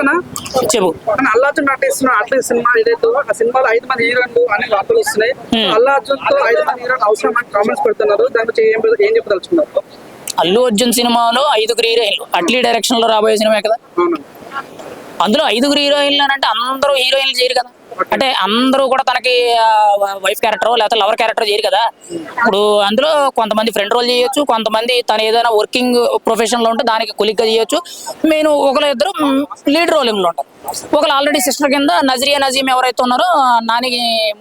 అన్న చెప్పు. కానీ అల్లు అర్జున్ నటిస్తున్న అట్లీ సినిమా ఏదైతే ఆ సినిమాలో ఐదు మంది హీరోయిన్లు అనే వార్తలు వస్తున్నాయి. అల్లు అర్జున్తో ఐదు మంది హీరోయిన్ అవసరం అని కామెంట్స్ పెడుతున్నారు. దాని గురించి ఏం ఏం చెప్పదలుచుకున్నారు? అల్లు అర్జున్ సినిమాలో ఐదుగురు హీరోయిన్లు. అట్లీ డైరెక్షన్లో రాబోయే సినిమా కదా? అందులో ఐదుగురు హీరోయిన్లు అంటే అందరూ హీరోయిన్లు చేయరు కదా? అంటే అందరూ కూడా తనకి వైఫ్ క్యారెక్టర్ లేకపోతే లవర్ క్యారెక్టర్ చేయరు కదా. ఇప్పుడు అందులో కొంతమంది ఫ్రెండ్ రోల్ చేయొచ్చు కొంతమంది తను ఏదైనా వర్కింగ్ ప్రొఫెషన్లో ఉంటే దానికి కొలిగ్గా చేయొచ్చు. నేను ఒకరు ఇద్దరు లీడ్ రోల్లో ఉంటారు. ఒకరు ఆల్రెడీ సిస్టర్ కింద నజరియా నజీమ్ ఎవరైతే ఉన్నారో నాని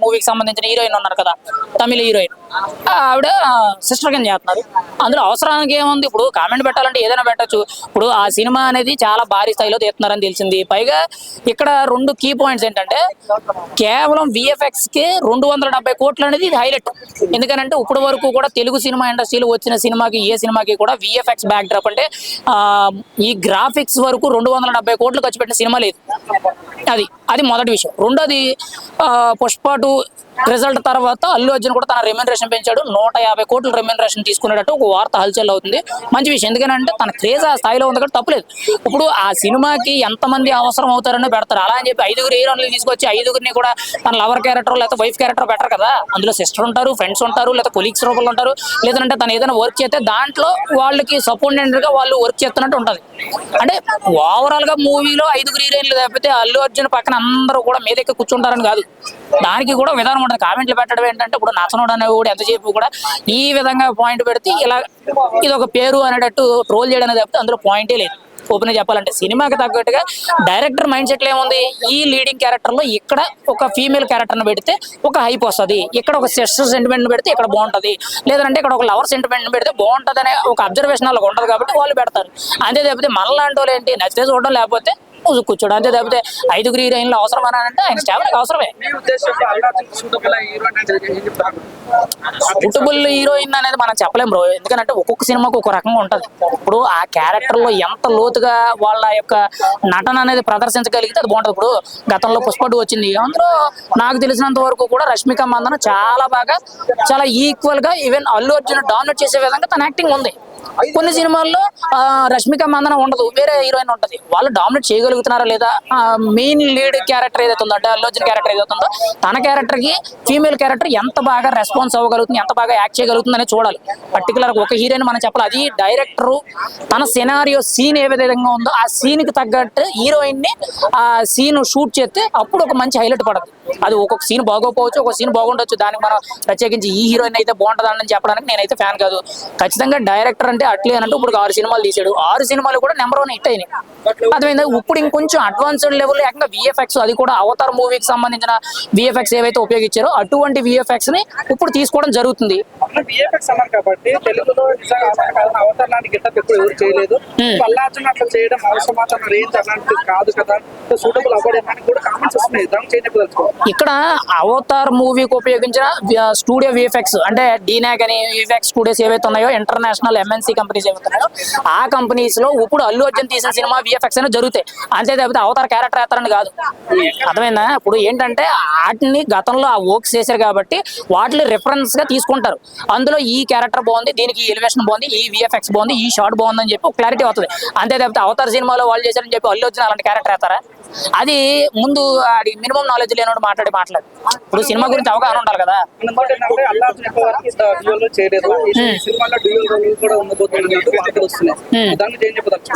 మూవీకి సంబంధించిన హీరోయిన్ ఉన్నారు కదా తమిళ హీరోయిన్ ఆవిడ సిస్టర్ కింద చేస్తున్నారు. అందులో అవసరానికి ఏముంది? ఇప్పుడు కామెంట్ పెట్టాలంటే ఏదైనా పెట్టచ్చు. ఇప్పుడు ఆ సినిమా అనేది చాలా భారీ స్థాయిలో తీస్తున్నారని తెలిసింది. పైగా ఇక్కడ రెండు కీ పాయింట్స్ ఏంటంటే కేవలం విఎఫ్ఎక్స్కి రెండు వందల డెబ్బై కోట్లు అనేది హైలైట్ ఎందుకనంటే ఇప్పటి వరకు కూడా తెలుగు సినిమా ఇండస్ట్రీలో వచ్చిన సినిమాకి ఏ సినిమాకి కూడా విఎఫ్ఎక్స్ బ్యాక్ డ్రాప్ అంటే ఈ గ్రాఫిక్స్ వరకు రెండు వందల డెబ్బై కోట్లు ఖర్చు పెట్టిన సినిమా లేదు. అది అది మొదటి విషయం. రెండోది పుష్ప టూ రిజల్ట్ తర్వాత అల్లు అర్జున్ కూడా తన రెమ్యూనరేషన్ పెంచాడు. నూట యాభై కోట్ల రెమ్యూనరేషన్ తీసుకునేటట్టు ఒక వార్త హల్చల్ అవుతుంది. మంచి విషయం. ఎందుకంటే తన క్రేజ్ ఆ స్థాయిలో ఉంది కాబట్టి తప్పులేదు. ఇప్పుడు ఆ సినిమాకి ఎంతమంది అవసరం అవుతారని పెడతారు. అలా అని చెప్పి ఐదుగురు హీరోలు తీసుకొచ్చి ఐదుగురిని కూడా తన లవర్ క్యారెక్టర్ లేకపోతే వైఫ్ క్యారెక్టర్ పెట్టరు కదా. అందులో సిస్టర్ ఉంటారు ఫ్రెండ్స్ ఉంటారు లేదా కొలీగ్స్ రూపంలో ఉంటారు. లేదంటే తను ఏదైనా వర్క్ చేస్తే దాంట్లో వాళ్ళకి సపోర్టెంట్గా వాళ్ళు వర్క్ చేస్తున్నట్టు ఉంటది. అంటే ఓవరాల్గా మూవీలో ఐదుగురు హీరోయిన్లు తప్పితే అల్లు అర్జున్ పక్కన అందరూ కూడా మీదకి కూర్చుంటారని కాదు. దానికి కూడా విధానం ఉంటుంది. కామెంట్లు పెట్టడం ఏంటంటే ఇప్పుడు నచ్చనోడు అనేవి కూడా ఎంతసేపు కూడా ఈ విధంగా పాయింట్ పెడితే ఇలా ఇది ఒక పేరు అనేటట్టు ట్రోల్ చేయడం అనేది తప్పితే అందులో పాయింటే లేదు. ఓపెన్ చెప్పాలంటే సినిమాకి తగ్గట్టుగా డైరెక్టర్ మైండ్ సెట్ ఏముంది? ఈ లీడింగ్ క్యారెక్టర్లో ఇక్కడ ఒక ఫీమేల్ క్యారెక్టర్ని పెడితే ఒక హైప్ వస్తుంది. ఇక్కడ ఒక సిస్టర్ సెంటిమెంట్ పెడితే ఇక్కడ బాగుంటది. లేదంటే ఇక్కడ ఒక లవర్ సెంటిమెంట్ పెడితే బాగుంటుంది అనే ఒక అబ్జర్వేషన్ వాళ్ళకి ఉండదు కాబట్టి వాళ్ళు పెడతారు. అంతే తప్పితే మనలాంటి వాళ్ళు ఏంటి? నచ్చితే చూడడం లేకపోతే కూర్చో- కూర్చోడం. అంతే తప్పితే ఐదుగురు హీరోయిన్లు అవసరం అని అంటే ఆయన స్టామినాకి అవసరమే సూటబుల్ హీరోయిన్ అనేది మనం చెప్పలేం బ్రో. ఎందుకంటే ఒక్కొక్క సినిమాకు ఒక రకంగా ఉంటది. ఇప్పుడు ఆ క్యారెక్టర్లో ఎంత లోతుగా వాళ్ళ యొక్క నటన అనేది ప్రదర్శించగలిగితే అది బాగుంటది. ఇప్పుడు గతంలో పుష్ప టూ వచ్చింది. అందులో నాకు తెలిసినంత వరకు కూడా రష్మిక మందన చాలా బాగా చాలా ఈక్వల్గా ఈవెన్ అల్లు అర్జున్ డామినేట్ చేసే విధంగా తన యాక్టింగ్ ఉంది. కొన్ని సినిమాల్లో రష్మిక మందన ఉండదు వేరే హీరోయిన్ ఉంటది. వాళ్ళు డామినేట్ చేయగలుగుతున్నారా లేదా? మెయిన్ లీడ్ క్యారెక్టర్ ఏదైతే ఉందో అంటే అల్లు అర్జున్ క్యారెక్టర్ ఏదైతే ఉందో తన క్యారెక్టర్కి ఫీమేల్ క్యారెక్టర్ ఎంత బాగా రెస్పాన్స్ అవ్వగలుగుతుంది ఎంత బాగా యాక్ట్ చేయగలుగుతుంది అనేది చూడాలి పర్టికులర్ ఒక హీరోయిన్ మనం చెప్పాలి అది డైరెక్టర్ తన సినారియో సీన్ ఏ విధంగా ఉందో ఆ సీన్కి తగ్గట్టు హీరోయిన్ని ఆ సీన్ షూట్ చేస్తే అప్పుడు ఒక మంచి హైలైట్ పడదు. అది ఒక్కొక్క సీన్ బాగోపోవచ్చు ఒక సీన్ బాగుండొచ్చు దానికి మనం ప్రత్యేకించి ఈ హీరోయిన్ అయితే బాగుంటుందని చెప్పడానికి నేనైతే ఫ్యాన్ కాదు. ఖచ్చితంగా డైరెక్టర్ అంటే అట్లే అని అంటే ఇప్పుడు ఆరు సినిమాలు తీసాడు ఆరు సినిమాలు కూడా నెంబర్ వన్ హిట్ అయినాయి. అర్థమైందా? ఇప్పుడు ఇంకొంచెం అడ్వాన్స్డ్ లెవెల్ ఏకంగా విఎఫ్ఎక్స్ అది కూడా అవతార్ మూవీకి సంబంధించిన విఎఫ్ఎక్స్ ఏవైతే ఉపయోగించారో అటువంటి విఎఫ్ఎక్స్ని ఇప్పుడు తీసుకోవడం జరుగుతుంది. బిఎఫ్ఎక్స్ అన్నారు కాబట్టి తెలుగులో నిజంగా అవతారం కాదు. అవతారం లాంటి గెటప్ ఎప్పుడు ఎవరు చేయలేదు. అల్లు అర్జున్ అట్లా చేయడం అవసరం తన రేంజ్ అలాంటిది కాదు. కదా సూటబుల్ అవ్వడం కూడా కామెంట్స్ వస్తున్నాయి. దాన్ని చేయకపోవచ్చు ఇక్కడ అవతార్ మూవీకి ఉపయోగించిన స్టూడియో విఎఫ్ఎక్స్ అంటే డీనాక్ అని విఎఫ్ఎక్స్ స్టూడియోస్ ఏవైతే ఉన్నాయో ఇంటర్నేషనల్ ఎంఎన్సీ కంపెనీస్ ఏవైతే ఆ కంపెనీస్లో ఇప్పుడు అల్లు అర్జున్ తీసిన సినిమా విఎఫ్ఎక్స్ అనేది జరుగుతాయి. అంతే తప్పితే అవతార్ క్యారెక్టర్ ఎత్తారని కాదు. అర్థమైందా? ఇప్పుడు ఏంటంటే వాటిని గతంలో ఆ వర్క్స్ చేశారు కాబట్టి వాటిని రిఫరెన్స్గా తీసుకుంటారు. అందులో ఈ క్యారెక్టర్ బాగుంది దీనికి ఎలివేషన్ బాగుంది ఈ విఎఫ్ఎక్స్ బాగుంది ఈ షార్ట్ బాగుంది అని చెప్పి క్లారిటీ అవుతుంది అంతే తప్పితే అవతార సినిమాలో వాళ్ళు చేశారని చెప్పి అల్లు అర్జున్ అలాంటి క్యారెక్టర్ ఎత్తారా అది ముందు అది మినిమం నాలెడ్జ్ లేనోడు మాట్లాడి మాట్లాడు. ఇప్పుడు సినిమా గురించి అవగాహన ఉండాలి కదా. డ్యూయల్ రోల్ వార్తలు వస్తున్నాయి. ఏం చెప్పదచ్చు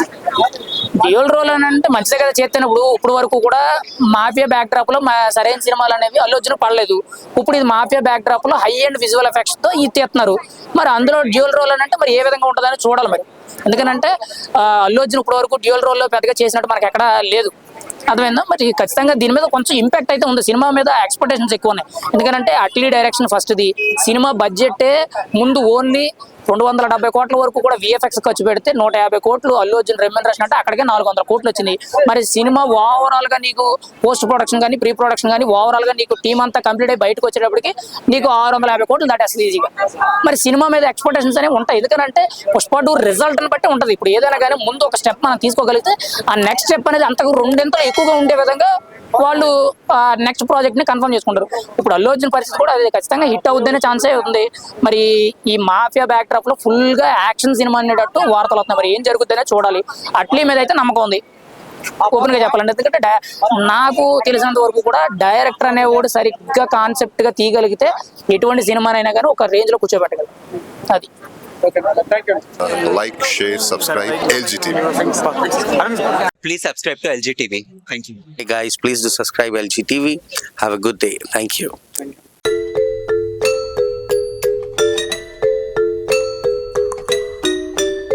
అని అంటే మంచిదే కదా చేస్తాను ఇప్పుడు ఇప్పుడు వరకు కూడా మాఫియా బ్యాక్ డ్రాప్లో సరైన సినిమాలు అనేవి అల్లు అర్జున్ పడలేదు. ఇప్పుడు ఇది మాఫియా బ్యాక్ డ్రాప్లో హై అండ్ విజువల్ ఎఫెక్ట్స్తో ఇది తీస్తున్నారు. మరి అందులో డ్యూయల్ రోల్ అని అంటే మరి ఏ విధంగా ఉంటుందని చూడాలి మరి. ఎందుకంటే ఆ, అల్లు అర్జున్ ఇప్పుడు వరకు డ్యూయల్ రోల్లో పెద్దగా చేసినట్టు మనకి ఎక్కడ లేదు. అర్థమైందా? మరి ఖచ్చితంగా దీని మీద కొంచెం ఇంపాక్ట్ అయితే ఉంది. సినిమా మీద ఎక్స్పెక్టేషన్స్ ఎక్కువ ఉన్నాయి. ఎందుకంటే అట్లీ డైరెక్షన్ ఫస్ట్ది సినిమా బడ్జెట్ ముందు ఓన్లీ రెండు వందల డెబ్బై కోట్ల వరకు కూడా విఎఫ్ఎక్స్ ఖర్చు పెడితే నూట యాభై కోట్లు అల్లు అర్జున్ రెమ్యూనరేషన్ అంటే అక్కడికే నాలుగు వందల కోట్లు వచ్చింది మరి సినిమా ఓవరాల్గా నీకు పోస్ట్ ప్రొడక్షన్ కానీ ప్రీ ప్రొడక్షన్ కానీ ఓవరాల్గా నీకు టీం అంతా కంప్లీట్ అయ్యి బయటకు వచ్చేటప్పటికి నీకు ఆరు వందల యాభై కోట్లు దాటేస్తుంది ఈజీగా మరి సినిమా మీద ఎక్స్పెక్టేషన్స్ అనేవి ఉంటాయి. ఎందుకంటే పుష్ప టూ రిజల్ట్ని బట్టి ఉంటుంది. ఇప్పుడు ఏదైనా కానీ ముందు ఒక స్టెప్ మనం తీసుకోగలిగితే ఆ నెక్స్ట్ స్టెప్ అనేది అంతకు రెండింతలు ఎక్కువగా ఉండే విధంగా వాళ్ళు నెక్స్ట్ ప్రాజెక్ట్ని కన్ఫర్మ్ చేసుకుంటారు. ఇప్పుడు అల్లు అర్జున్ పరిస్థితి కూడా అది ఖచ్చితంగా హిట్ అవుద్దనే ఛాన్సే ఉంది. మరి ఈ మాఫియా బ్యాక్ డ్రాప్లో ఫుల్గా యాక్షన్ సినిమా అనేటట్టు వార్తలు వస్తున్నాయి. మరి ఏం జరుగుతుందనే చూడాలి. అట్లీ మీద అయితే నమ్మకం ఉంది. ఓపెన్గా చెప్పాలంటే. ఎందుకంటే నాకు తెలిసినంత వరకు కూడా డైరెక్టర్ అనేవాడు సరిగ్గా కాన్సెప్ట్గా తీయగలిగితే ఎటువంటి సినిమానైనా కానీ ఒక రేంజ్లో కూర్చోబెట్టగలరు అది. Uh, like, share, subscribe. LG TV. Please subscribe to LG TV. Thank you. Hey guys, please do subscribe LG TV. Have a good day. Thank you. Thank you.